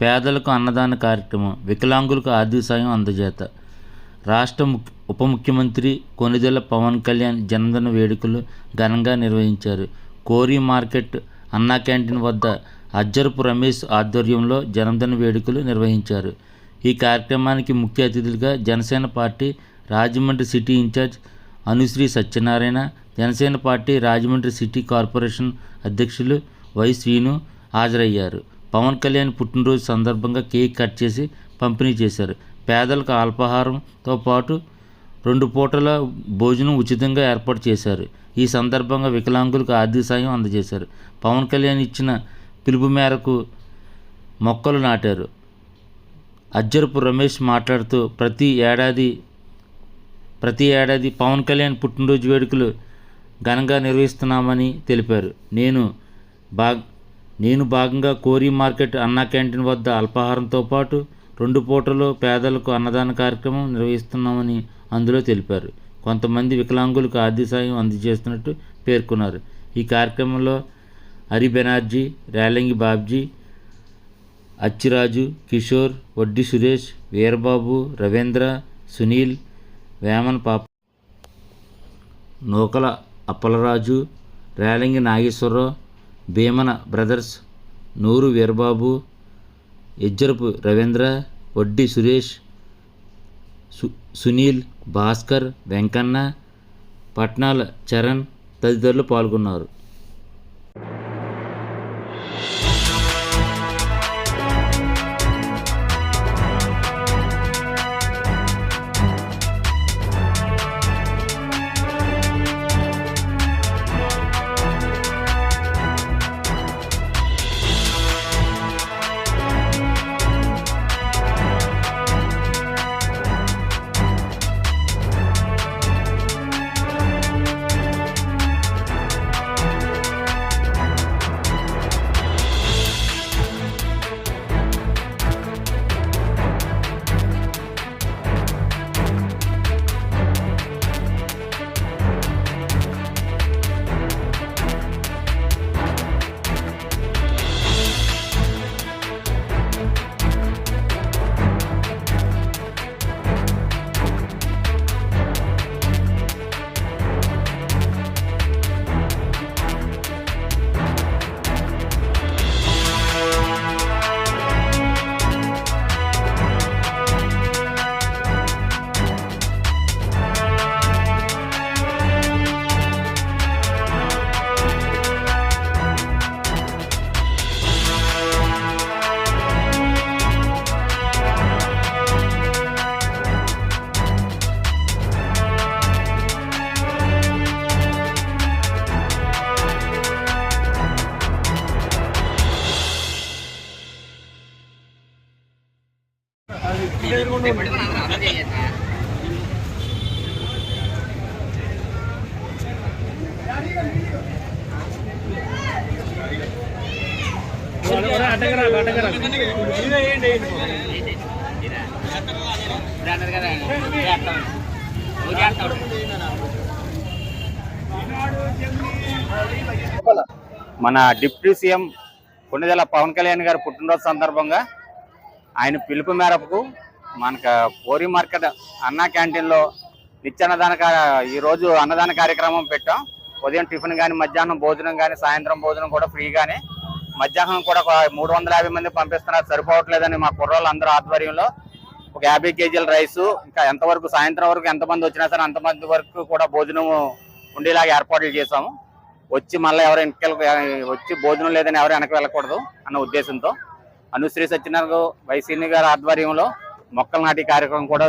పేదలకు అన్నదాన కార్యక్రమం వికలాంగులకు ఆర్థిక సాయం అందజేత. రాష్ట్ర ముఖ్య ఉప ముఖ్యమంత్రి కొనిదెల పవన్ కళ్యాణ్ జన్మదిన వేడుకలు ఘనంగా నిర్వహించారు. కోరి మార్కెట్ అన్నా క్యాంటీన్ వద్ద అజ్జరపు రమేష్ ఆధ్వర్యంలో జన్మదిన వేడుకలు నిర్వహించారు. ఈ కార్యక్రమానికి ముఖ్య అతిథులుగా Janasena party Rajahmundry city incharge Anusri Satyanarayana Janasena party Rajahmundry city corporation అధ్యక్షులు వై శ్రీను హాజరయ్యారు. పవన్ కళ్యాణ్ పుట్టినరోజు సందర్భంగా కేక్ కట్ చేసి పంపిణీ చేశారు. పేదలకు అల్పాహారంతో పాటు రెండు పూటల భోజనం ఉచితంగా ఏర్పాటు చేశారు. ఈ సందర్భంగా వికలాంగులకు ఆర్థిక సాయం అందజేశారు. పవన్ కళ్యాణ్ ఇచ్చిన పిలుపు మేరకు మొక్కలు నాటారు. అజ్జరపు రమేష్ మాట్లాడుతూ ప్రతి ఏడాది ప్రతి ఏడాది పవన్ కళ్యాణ్ పుట్టినరోజు వేడుకలు ఘనంగా నిర్వహిస్తున్నామని తెలిపారు. నేను బా నేను భాగంగా కోరి మార్కెట్ అన్నా క్యాంటీన్ వద్ద అల్పాహారంతో పాటు రెండు పూటలు పేదలకు అన్నదాన కార్యక్రమం నిర్వహిస్తున్నామని అందులో తెలిపారు. కొంతమంది వికలాంగులకు ఆర్థిక సాయం అందజేస్తున్నట్టు పేర్కొన్నారు. ఈ కార్యక్రమంలో హరి బెనర్జీ రేలంగి బాబ్జీ అచ్చిరాజు కిషోర్ వడ్డి సురేష్ వీరబాబు రవీంద్ర సునీల్ వేమన్ పాప నూకల అప్పలరాజు రేలంగి నాగేశ్వరరావు భీమన బ్రదర్స్ నూరు వీరబాబు ఎజ్జరపు రవీంద్ర వడ్డి సురేష్ సు సునీల్ భాస్కర్ వెంకన్న పట్నాల చరణ్ తదితరులు పాల్గొన్నారు. మన డిప్యూటీ సీఎం కొన్నిదెల పవన్ కళ్యాణ్ గారి పుట్టినరోజు సందర్భంగా ఆయన పిలుపు మేరకు మనకు పోరి మార్కెట్ అన్నా క్యాంటీన్లో నిత్యాన్నదాన కా- అన్నదాన కార్యక్రమం పెట్టాం. ఉదయం టిఫిన్ కానీ మధ్యాహ్నం భోజనం కానీ సాయంత్రం భోజనం కూడా ఫ్రీగానే మధ్యాహ్నం కూడా ఒక మూడు వందల యాభై మంది పంపిస్తున్నారు. సరిపోవట్లేదని మా కుర్రోళ్ళు అందరూ ఆధ్వర్యంలో ఒక యాభై కేజీల రైసు ఇంకా ఎంతవరకు సాయంత్రం వరకు ఎంతమంది వచ్చినా సరే అంతమంది వరకు కూడా భోజనం ఉండేలాగా ఏర్పాట్లు చేశాము. వచ్చి మళ్ళీ ఎవరు వెనకలకు వచ్చి భోజనం లేదని ఎవరు వెనక వెళ్ళకూడదు అన్న ఉద్దేశంతో. అనుశ్రీ సత్యనారాయణ వైసీని గారి ఆధ్వర్యంలో మొక్కలు నాటి కార్యక్రమం కూడా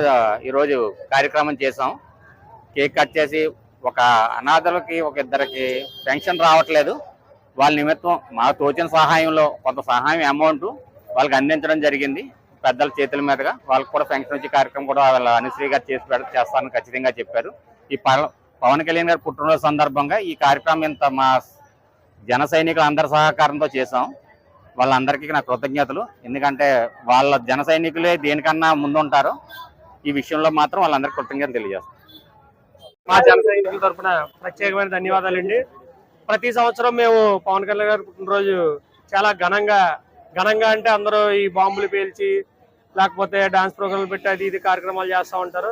ఈరోజు కార్యక్రమం చేసాం కేక్ కట్ చేసి ఒక అనాథలకి ఒక ఇద్దరికి పెన్షన్ రావట్లేదు. వాళ్ళ నిమిత్తం మా తోచిన సహాయంలో కొంత సహాయం అమౌంట్ వాళ్ళకి అందించడం జరిగింది. పెద్దల చేతుల మీదుగా వాళ్ళకి కూడా పెన్షన్ వచ్చే కార్యక్రమం కూడా వాళ్ళ అనుశ్రీ గారు చేసి పెడ చేస్తారని ఖచ్చితంగా చెప్పారు. ఈ పవన్ కళ్యాణ్ గారి పుట్టినరోజు సందర్భంగా ఈ కార్యక్రమం ఇంత మా జన సైనికుల అందరి సహకారంతో చేసాం వాళ్ళందరికీ నా కృతజ్ఞతలు. ఎందుకంటే వాళ్ళ జన సైనికులే దేనికన్నా ముందుంటారు ఈ విషయంలో మాత్రం వాళ్ళందరికీ కృతజ్ఞతలు తెలియజేస్తాం. మా జన సైనికుల తరపున ప్రత్యేకమైన ధన్యవాదాలండి. ప్రతి సంవత్సరం మేము పవన్ కళ్యాణ్ గారి పుట్టినరోజు చాలా ఘనంగా ఘనంగా అంటే అందరూ ఈ బాంబులు పేల్చి లేకపోతే డాన్స్ ప్రోగ్రాంలు పెట్టి అది ఇది కార్యక్రమాలు చేస్తూ ఉంటారు.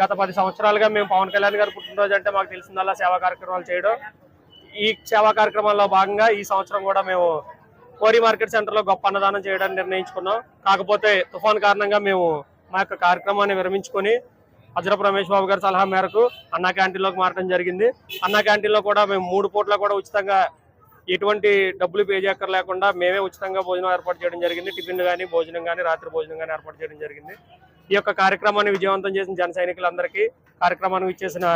గత పది సంవత్సరాలుగా మేము పవన్ కళ్యాణ్ గారు పుట్టినరోజు అంటే మాకు తెలిసిందల్లా సేవా కార్యక్రమాలు చేయడం. ఈ సేవా కార్యక్రమాల్లో భాగంగా ఈ సంవత్సరం కూడా మేము కోరి మార్కెట్ సెంటర్లో గొప్ప అన్నదానం చేయడానికి నిర్ణయించుకున్నాం. కాకపోతే తుఫాన్ కారణంగా మేము మా యొక్క కార్యక్రమాన్ని విరమించుకొని అజరపు రమేష్ బాబు గారి సలహా మేరకు అన్నా క్యాంటీన్లోకి మారడం జరిగింది. అన్నా క్యాంటీన్లో కూడా మేము మూడు పూట్ల కూడా ఉచితంగా ఎటువంటి డబ్బులు పే చేయక్కర్ లేకుండా మేమే ఉచితంగా భోజనం ఏర్పాటు చేయడం జరిగింది. టిఫిన్ కానీ భోజనం కానీ రాత్రి భోజనం కానీ ఏర్పాటు చేయడం జరిగింది. ఈ యొక్క కార్యక్రమాన్ని విజయవంతం చేసిన జన సైనికులందరికీ కార్యక్రమానికి ఇచ్చేసిన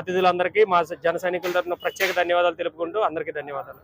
అతిథులందరికీ మా జన సైనికుల తరఫున ప్రత్యేక ధన్యవాదాలు తెలుపుకుంటూ అందరికీ ధన్యవాదాలు.